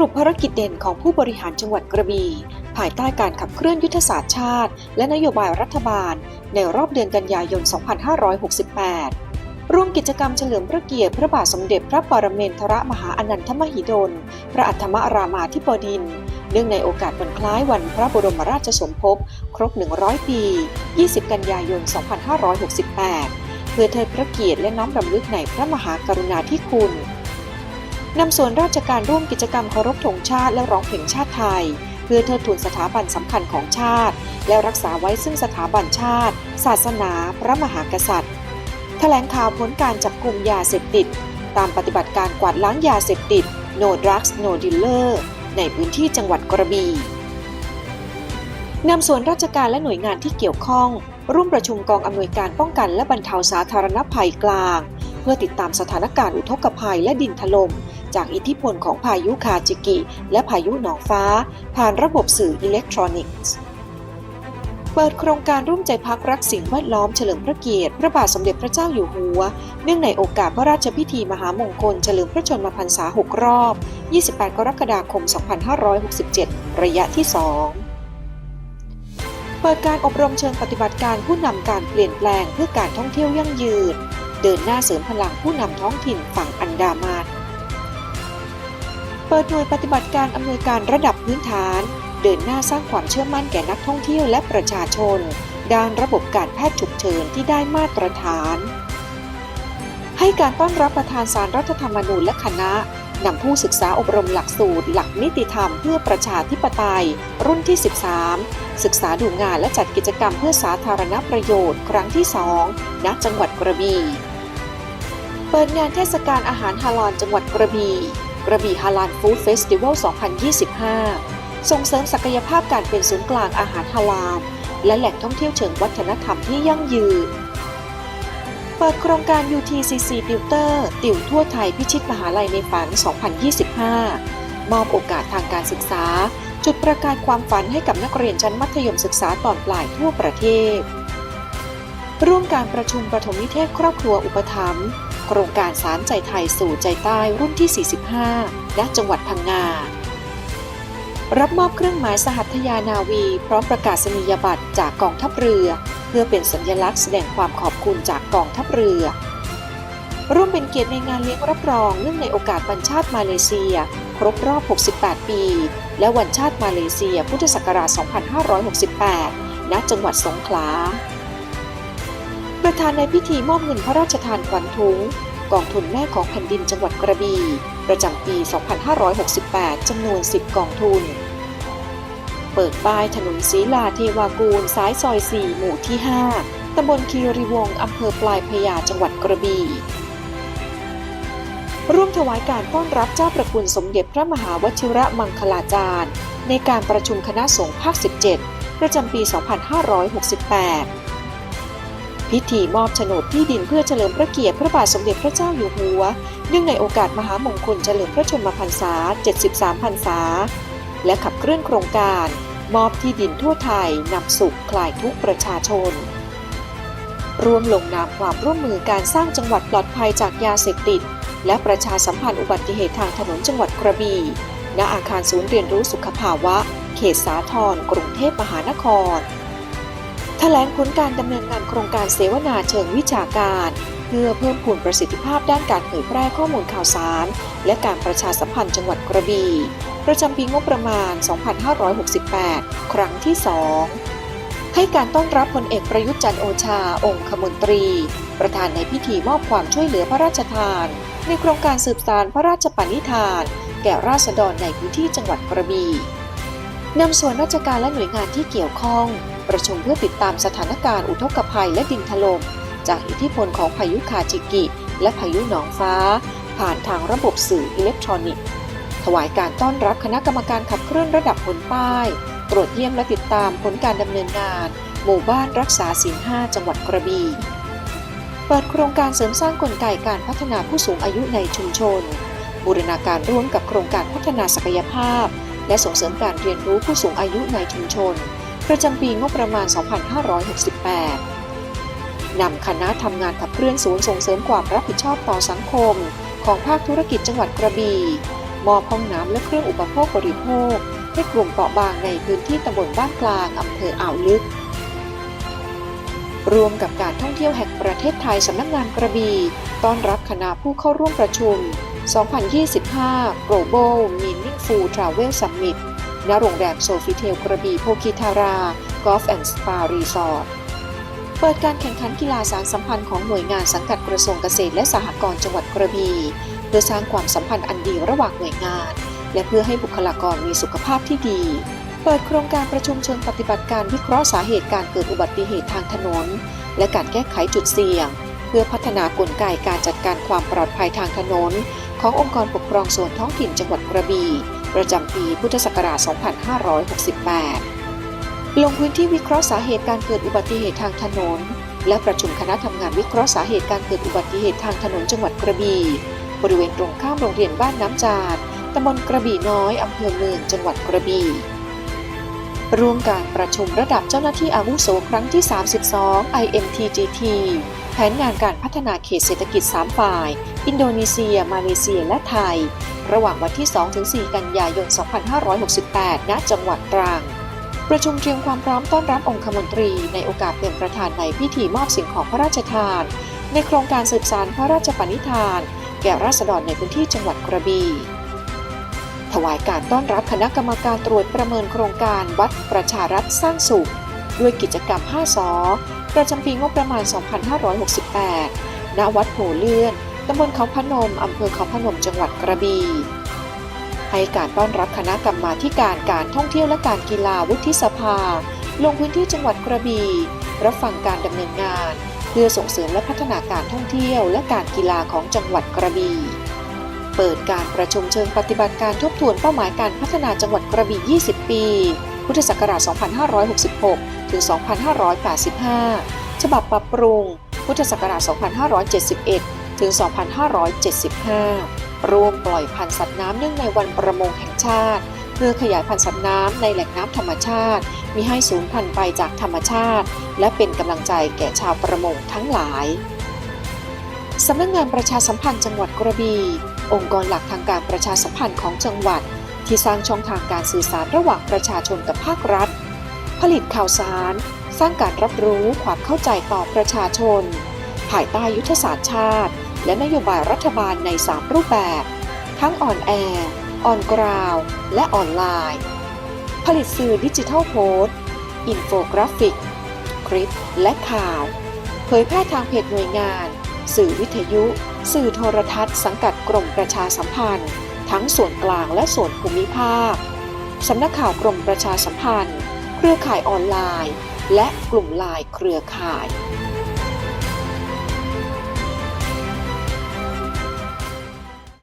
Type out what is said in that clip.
รุปภารกิจเด่นของผู้บริหารจังหวัดกระบี่ภายใต้การขับเคลื่อนยุทธศาสตร์ชาติ และนโยบายรัฐบาล ในรอบเดือนกันยายน 2568 ร่วมกิจกรรมเฉลิมพระเกียรติพระบาทสมเด็จพระปรเมนทรมหาอนันทมหิดล พระอัฐมรามาธิบดิน เนื่องในโอกาสวันคล้ายวันพระบรมราชสมภพครบ 100 ปี 20 กันยายน 2568 เพื่อเทิดพระเกียรติและน้อมรำลึกในพระมหากรุณาธิคุณ นำส่วนราชการร่วมกิจกรรมเคารพธงชาติและร้องเพลงชาติไทย เพื่อเทิดทูนสถาบันสำคัญของชาติ และรักษาไว้ซึ่งสถาบันชาติ ศาสนา พระมหากษัตริย์ แถลงข่าวผลการจับกลุ่มยาเสพติด ตามปฏิบัติการกวาดล้างยาเสพติด No Drugs No Dealer ในพื้นที่จังหวัดกระบี่นำส่วนราชการและหน่วยงานที่เกี่ยวข้อง ร่วมประชุมกองอำนวยการป้องกันและบรรเทาสาธารณภัยกลาง เพื่อติดตามสถานการณ์อุทกภัยและดินถล่ม จากอิทธิพลของพายุคาจิกิ และพายุหนองฟ้า ผ่านระบบสื่ออิเล็กทรอนิกส์เปิดโครงการร่วมใจพักรักสิ่งแวดล้อมเฉลิมพระเกียรติ พระบาทสมเด็จพระเจ้าอยู่หัว เนื่องในโอกาสพระราชพิธีมหามงคลเฉลิมพระชนมพรรษา 6 รอบ 28 กรกฎาคม 2567 ระยะที่ 2 เปิดการอบรมเชิงปฏิบัติการผู้นำการเปลี่ยนแปลงเพื่อการท่องเที่ยวยั่งยืน เดินหน้าเสริมพลังผู้นำท้องถิ่นฝั่งอันดามัน ปิดหน่วยปฏิบัติการอำนวยการระดับพื้นฐาน เดินหน้าสร้างความเชื่อมั่นแก่นักท่องเที่ยวและประชาชน ด้านระบบการแพทย์ฉุกเฉินที่ได้มาตรฐาน ให้การต้อนรับประธานสารรัฐธรรมนูญและคณะนำผู้ศึกษาอบรมหลักสูตร หลักนิติธรรมเพื่อประชาธิปไตย รุ่นที่ 13 ศึกษาดูงานและจัดกิจกรรมเพื่อสาธารณประโยชน์ ครั้งที่ 2 ณ จังหวัดกระบี่ เปิดงานเทศกาลอาหารฮาลาลจังหวัดกระบี่ กระบี่ฮาลาลฟู้ดเฟสติวัล 2025 ส่งเสริมศักยภาพการเป็นศูนย์กลางอาหารฮาลาลและแหล่งท่องเที่ยวเชิงวัฒนธรรมที่ยั่งยืน เปิดโครงการ UTCC Tutor ติวทั่วไทยพิชิตมหาลัยในฝัน 2025 มอบโอกาสทางการศึกษา จุดประกายความฝันให้กับนักเรียนชั้นมัธยมศึกษาตอนปลายทั่วประเทศ ร่วมการประชุมประถมนิเทศครอบครัวอุปถัมภ์ โครงการสารใจไทยสู่ใจใต้รุ่นที่ 45 ณ จังหวัดพังงา รับมอบเครื่องหมายสหัตยานาวี พร้อมประกาศนียบัตรจากกองทัพเรือ เพื่อเป็นสัญลักษณ์แสดงความขอบคุณจากกองทัพเรือ ร่วมเป็นเกียรติในงานเลี้ยงรับรองเนื่องในโอกาสวันชาติมาเลเซีย ครบรอบ 68 ปี และวันชาติมาเลเซีย พุทธศักราช 2568 ณ จังหวัดสงขลา ประธานในพิธีมอบเงินพระราชทานขวัญถุงกองทุนแม่ของแผ่นดินจังหวัดกระบี่ประจำปี 2568 จำนวน 10 กองทุน เปิดป้ายถนนศรีลาเทวากูลสายซอย 4 หมู่ที่ 5 ตำบลคีรีวงศ์อำเภอปลายพยาจังหวัดกระบี่ร่วมถวายการต้อนรับเจ้าประคุณสมเด็จพระมหาวชิระมังคลาจารย์ ในการประชุมคณะสงฆ์ภาค 17 ประจำปี 2568 พิธีมอบโฉนดที่ดินเพื่อเฉลิมพระเกียรติพระบาทสมเด็จพระเจ้าอยู่หัว เนื่องในโอกาสมหามงคลเฉลิมพระชนมพรรษา 73 พรรษา และขับเคลื่อนโครงการ มอบที่ดินทั่วไทยนำสุขคลายทุกประชาชน รวมลงนามความร่วมมือการสร้างจังหวัดปลอดภัยจากยาเสพติด และประชาสัมพันธ์อุบัติเหตุทางถนนจังหวัดกระบี่ณอาคารศูนย์เรียนรู้สุขภาวะ เขตสาทรกรุงเทพมหานคร ถลงผลการดำเนินงานโครงการเสวนาเชิงวิชาการ เพื่อเพิ่มพูนประสิทธิภาพด้านการเผยแพร่ข้อมูลข่าวสาร และการประชาสัมพันธ์จังหวัดกระบี่ประจำปีงบประมาณ 2568 ครั้งที่ 2 ให้การต้อนรับพลเอกประยุทธ์จันโอชา องคมนตรี ประธานในพิธีมอบความช่วยเหลือพระราชทาน ในโครงการสืบสารพระราชปณิธาน แก่ราษฎรในพื้นที่จังหวัดกระบี่นำส่วนราชการและหน่วยงานที่เกี่ยวข้อง ประชุมเพื่อติดตามสถานการณ์อุทกภัยและดินถล่มจากอิทธิพลของพายุคาจิกิ และพายุหนองฟ้า ผ่านทางระบบสื่ออิเล็กทรอนิกส์ ถวายการต้อนรับคณะกรรมการขับเคลื่อนระดับผลป้าย ตรวจเยี่ยมและติดตามผลการดำเนินงาน หมู่บ้านรักษาศีล5จังหวัดกระบี่เปิดโครงการเสริมสร้างกลไกการพัฒนาผู้สูงอายุในชุมชน บูรณาการร่วมกับโครงการพัฒนาศักยภาพ และส่งเสริมการเรียนรู้ผู้สูงอายุในชุมชน ประจำปีงบประมาณ 2568 นำคณะทำงานขับเคลื่อนศูนย์ส่งเสริมความรับผิดชอบต่อสังคม ของภาคธุรกิจจังหวัดกระบี่มอบห้องน้ำและเครื่องอุปโภคบริโภคให้กลุ่มเปราะบางในพื้นที่ตำบลบ้านกลางอำเภออ่าวลึก รวมกับการท่องเที่ยวแห่งประเทศไทยสำนักงานกระบี่ต้อนรับคณะผู้เข้าร่วมประชุม 2025 Global Meaningful Travel Summit ณโรงแรมโซฟิเทลกระบี่โพคิทารา Golf and Spa Resort เปิดการแข่งขันกีฬาสารสัมพันธ์ของหน่วยงานสังกัดกระทรวงเกษตรและสหกรณ์จังหวัดกระบี่เพื่อสร้างความสัมพันธ์อันดีระหว่างหน่วยงาน และเพื่อให้บุคลากรมีสุขภาพที่ดี เปิดโครงการประชุมเชิงปฏิบัติการวิเคราะห์สาเหตุการเกิดอุบัติเหตุทางถนน และการแก้ไขจุดเสี่ยง เพื่อพัฒนากลไกการจัดการความปลอดภัยทางถนน ขององค์กรปกครองส่วนท้องถิ่นจังหวัดกระบี่ ประจำปีพุทธศักราช 2568 ลงพื้นที่วิเคราะห์สาเหตุการเกิดอุบัติเหตุทางถนน และประชุมคณะทำงานวิเคราะห์สาเหตุการเกิดอุบัติเหตุทางถนนจังหวัดกระบี่บริเวณตรงข้ามโรงเรียนบ้านน้ำจานตำบลกระบี่น้อยอำเภอเมืองจังหวัดกระบี่ ร่วมการประชุมระดับเจ้าหน้าที่อาวุโสครั้งที่ 32 IMTGT แผนงานการพัฒนาเขตเศรษฐกิจ 3 ฝ่าย อินโดนีเซีย มาเลเซีย และไทย ระหว่างวันที่ 2-4 กันยายน 2568 ณ จังหวัดตรัง ประชุมเตรียมความพร้อมต้อนรับองคมนตรีในโอกาสเป็นประธานในพิธีมอบสิ่งของพระราชทาน ในโครงการสืบสารพระราชปณิธาน แก่ราษฎรในพื้นที่จังหวัดกระบี่ ถวายการต้อนรับคณะกรรมการตรวจประเมินโครงการวัดประชารัฐสร้างสุข ด้วยกิจกรรม 5 สอประจำปีงบประมาณ 2568 ณ วัดโพเลื่อน ตำบลเขาพนม อำเภอเขาพนม จังหวัดกระบี่ให้การต้อนรับคณะกรรมาการการท่องเที่ยวและการกีฬาวุฒิสภา ลงพื้นที่จังหวัดกระบี่รับฟังการดำเนินงาน เพื่อส่งเสริมและพัฒนาการท่องเที่ยวและการกีฬาของจังหวัดกระบี่ เปิดการประชุมเชิงปฏิบัติการทบทวนเป้าหมายการพัฒนาจังหวัดกระบี่ 20 ปี พุทธศักราช 2566 ถึง 2585 ฉบับปรับปรุง พุทธศักราช 2571 ถึง 2575รวมปล่อยพันธุ์สัตว์น้ำเนื่องในวันประมงแห่งชาติ เพื่อขยายพันธุ์สัตว์น้ำในแหล่งน้ำธรรมชาติ มีให้สูญพันธุ์ไปจากธรรมชาติ และเป็นกำลังใจแก่ชาวประมงทั้งหลายสำนักงานประชาสัมพันธ์จังหวัดกระบี่ องค์กรหลักทางการประชาสัมพันธ์ของจังหวัด ที่สร้างช่องทางการสื่อสารระหว่างประชาชนกับภาครัฐ ผลิตข่าวสาร สร้างการรับรู้ความเข้าใจต่อประชาชน ภายใต้ยุทธศาสตร์ชาติ และนโยบายรัฐบาลใน 3 รูปแบบ ทั้งออนแอร์ออนกราวและออนไลน์ ผลิตสื่อดิจิทัลโพสต์อินโฟกราฟิก คลิป และข่าว เผยแพร่ทางเพจหน่วยงาน สื่อวิทยุ สื่อโทรทัศน์สังกัดกรมประชาสัมพันธ์ ทั้งส่วนกลางและส่วนภูมิภาค สำนักข่าวกรมประชาสัมพันธ์ เครือข่ายออนไลน์ และกลุ่มไลน์เครือข่าย